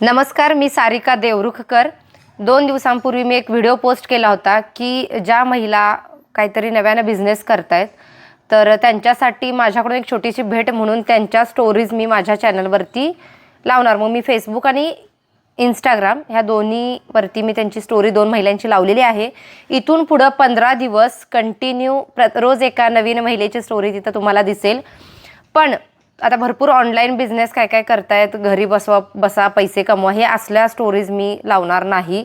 नमस्कार मी सारिका देवरुखकर. दोन दिवसांपूर्वी मी एक व्हिडिओ पोस्ट केला होता की ज्या महिला काहीतरी नव्यानं बिझनेस करतायत तर त्यांच्यासाठी माझ्याकडून एक छोटीशी भेट म्हणून त्यांच्या स्टोरीज मी माझ्या चॅनलवरती लावणार. मग मी फेसबुक आणि इंस्टाग्राम ह्या दोन्हीवरती मी त्यांची स्टोरी दोन महिलांची लावलेली आहे. इथून पुढं पंधरा दिवस कंटिन्यू प्र रोज एका नवीन महिलेची स्टोरी तिथं तुम्हाला दिसेल. पण आता भरपूर ऑनलाईन बिझनेस काय काय करतायत घरी बसवा बसा पैसे कमवा हे असल्या स्टोरीज मी लावणार नाही.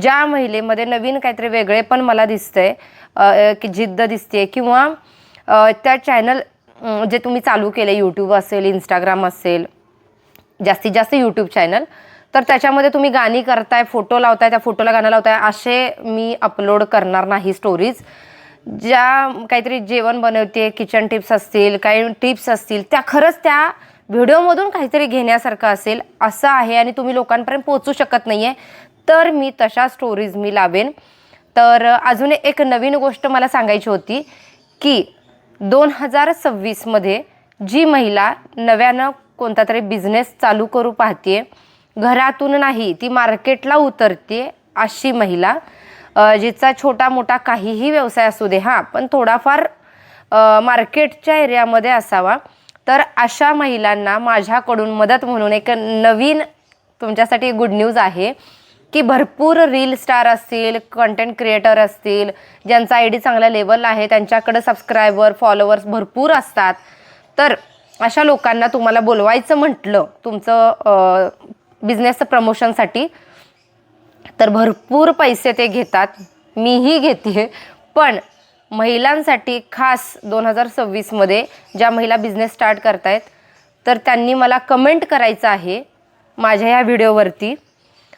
ज्या महिलेमध्ये नवीन काहीतरी वेगळे पण मला दिसतंय की जिद्द दिसते किंवा त्या चॅनल जे तुम्ही चालू केले यूट्यूब असेल इंस्टाग्राम असेल जास्तीत जास्त यूट्यूब चॅनल तर त्याच्यामध्ये तुम्ही गाणी करताय फोटो लावताय त्या फोटोला गाणं लावताय असे मी अपलोड करणार नाही स्टोरीज ज्या काहीतरी जेवण बनवते किचन टिप्स असतील काही टिप्स असतील त्या खरंच त्या व्हिडिओमधून काहीतरी घेण्यासारखं असेल असं आहे आणि तुम्ही लोकांपर्यंत पोहोचू शकत नाही आहे तर मी तशा स्टोरीज मी लावेन. तर अजून एक नवीन गोष्ट मला सांगायची होती की दोन हजार सव्वीसमध्ये जी महिला नव्यानं कोणता तरी बिझनेस चालू करू पाहते घरातून नाही ती मार्केटला उतरते अशी महिला जिचा छोटा मोठा काहीही व्यवसाय असू दे हां पण थोडाफार मार्केटच्या एरियामध्ये असावा. तर अशा महिलांना माझ्याकडून मदत म्हणून एक नवीन तुमच्यासाठी गुड न्यूज आहे की भरपूर रील स्टार असतील कंटेंट क्रिएटर असतील ज्यांचा आय डी चांगल्या लेवलला आहे त्यांच्याकडे सबस्क्रायबर फॉलोअर्स भरपूर असतात. तर अशा लोकांना तुम्हाला बोलवायचं म्हटलं तुमचं बिझनेसचं प्रमोशनसाठी तर भरपूर पैसे ते घेतात. मीही घेते. पण महिलांसाठी खास दोन हजार सव्वीसमध्ये ज्या महिला बिझनेस स्टार्ट करतायत तर त्यांनी मला कमेंट करायचं आहे माझ्या ह्या व्हिडिओवरती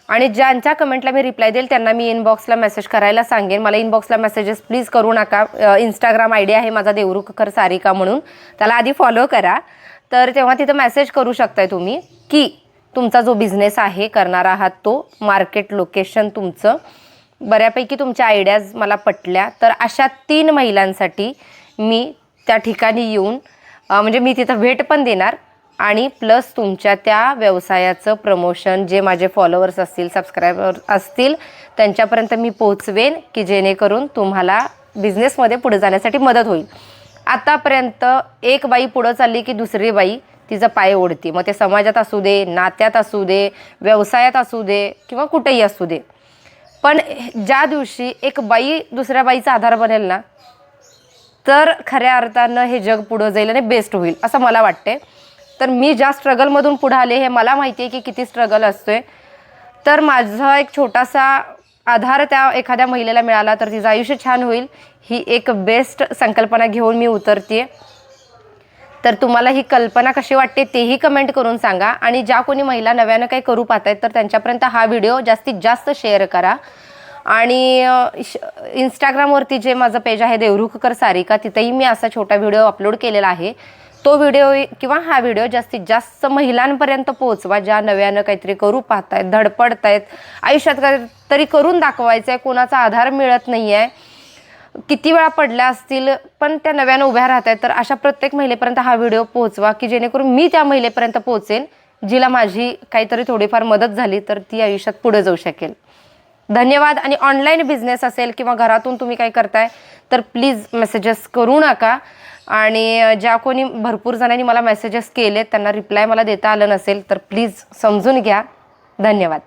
आणि ज्यांच्या कमेंटला मी रिप्लाय देईल त्यांना मी इनबॉक्सला मेसेज करायला सांगेन. मला इनबॉक्सला मेसेजेस प्लीज करू नका. इंस्टाग्राम आय डी आहे माझा देवरुखकर सारिका म्हणून. त्याला आधी फॉलो करा. तर तेव्हा तिथं मेसेज करू शकताय तुम्ही की तुमचा जो बिझनेस आहे करणार आहात तो मार्केट लोकेशन तुमचं बऱ्यापैकी तुमच्या आयडियाज मला पटल्या. तर अशा तीन महिलांसाठी मी त्या ठिकाणी येऊन म्हणजे मी तिथं भेट पण देणार आणि प्लस तुमच्या त्या व्यवसायाचं प्रमोशन जे माझे फॉलोअर्स असतील सबस्क्रायबर असतील त्यांच्यापर्यंत मी पोचवेन की जेणेकरून तुम्हाला बिझनेसमध्ये पुढे जाण्यासाठी मदत होईल. आतापर्यंत एक बाई पुढं चालली की दुसरी बाई तिचं पाय ओढते. मग ते समाजात असू दे नात्यात असू दे व्यवसायात असू दे किंवा कुठेही असू दे. पण ज्या दिवशी एक बाई दुसऱ्या बाईचा आधार बनेल ना तर खऱ्या अर्थानं हे जग पुढं जाईल आणि बेस्ट होईल असं मला वाटते तर मी ज्या स्ट्रगलमधून पुढं आले हे मला माहिती आहे की किती स्ट्रगल असतोय. तर माझा एक छोटासा आधार त्या एखाद्या महिलेला मिळाला तर तिचं आयुष्य छान होईल. ही एक बेस्ट संकल्पना घेऊन मी उतरते तर तुम्हाला ही कल्पना कशी वाटते तेही कमेंट करून सांगा. आणि ज्या कोणी महिला नव्यानं काही करू पाहत आहेत तर त्यांच्यापर्यंत हा व्हिडिओ जास्तीत जास्त शेअर करा. आणि श- इंस्टाग्रामवरती जे माझं पेज आहे देवरुखकर सारिका तिथेही मी असा छोटा व्हिडिओ अपलोड केलेला आहे. तो व्हिडिओ किंवा हा व्हिडिओ जास्तीत जास्त महिलांपर्यंत पोहोचवा ज्या नव्यानं काहीतरी करू पाहतायत धडपडतायत. आयुष्यात काहीतरी करून दाखवायचं आहे कोणाचा आधार मिळत नाही आहे किती वेळा पडल्या असतील पण त्या नव्यानं उभ्या राहत आहेत तर अशा प्रत्येक महिलेपर्यंत हा व्हिडिओ पोहोचवा की जेणेकरून मी त्या महिलेपर्यंत पोहोचेन जिला माझी काहीतरी थोडीफार मदत झाली तर ती आयुष्यात पुढे जाऊ शकेल. धन्यवाद आणि ऑनलाईन बिझनेस असेल किंवा घरातून तुम्ही काय करताय तर प्लीज मेसेजेस करू नका. आणि ज्या कोणी भरपूर जणांनी मला मेसेजेस केले त्यांना रिप्लाय मला देता आलं नसेल तर प्लीज समजून घ्या. धन्यवाद.